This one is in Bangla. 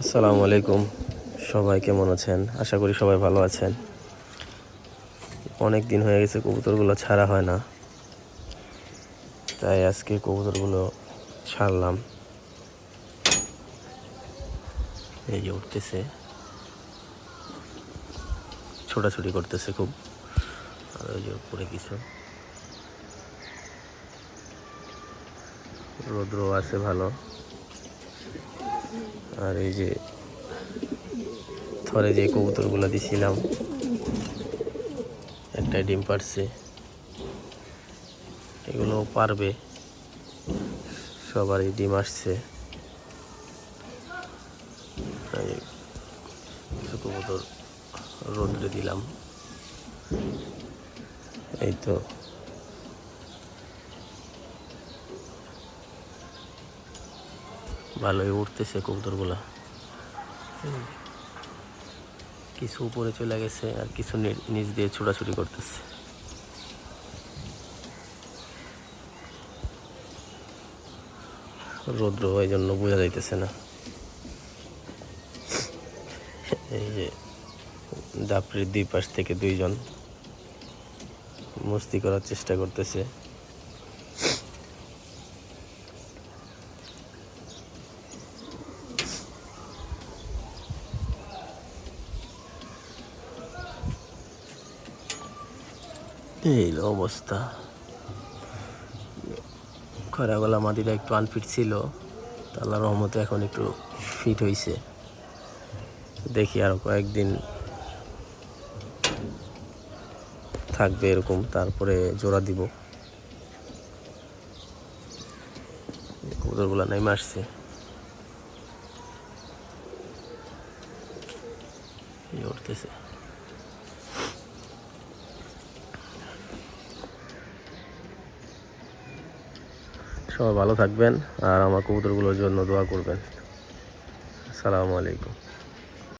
আসসালামু আলাইকুম। সবাই কেমন আছেন? আশা করি সবাই ভালো আছেন। অনেক দিন হয়ে গেছে, কবুতরগুলো ছাড়া হয় না। তাই আজকে কবুতরগুলো ছাড়লাম। এই যে উঠতেছে। ছোটাছুটি করতেছে খুব। আর ওই যে উপরে কিছু। রৌদ্র আছে ভালো। আর এই যে থরে যে কবুতরগুলো দিছিলাম, একটা ডিম পারছে এগুলো পারবে। সবারই ডিম আসছে। কবুতর রোদ্রে দিলাম। এই তো ভালোই উঠতেছে কবুতরগুলা। কিছু উপরে চলে গেছে আর কিছু নিচ দিয়ে ছোটাছুটি করতেছে। রৌদ্র এই জন্য বোঝা যাইতেছে না। এই যে দাপড়ির দুই পাশ থেকে দুইজন মস্তি করার চেষ্টা করতেছে। এই অবস্থা। খরাগলা মাটিটা একটু আনফিট ছিল। তা আল্লাহর রহমতে এখন একটু ফিট হয়েছে দেখি আরও কয়েকদিন থাকবে এরকম, তারপরে জোড়া দিব। কবুতরগুলা নেমে আসছে। উঠতেছে। সবাই ভালো থাকবেন আর আমার কবুতরগুলোর জন্য দোয়া করবেন। আসসালামু আলাইকুম।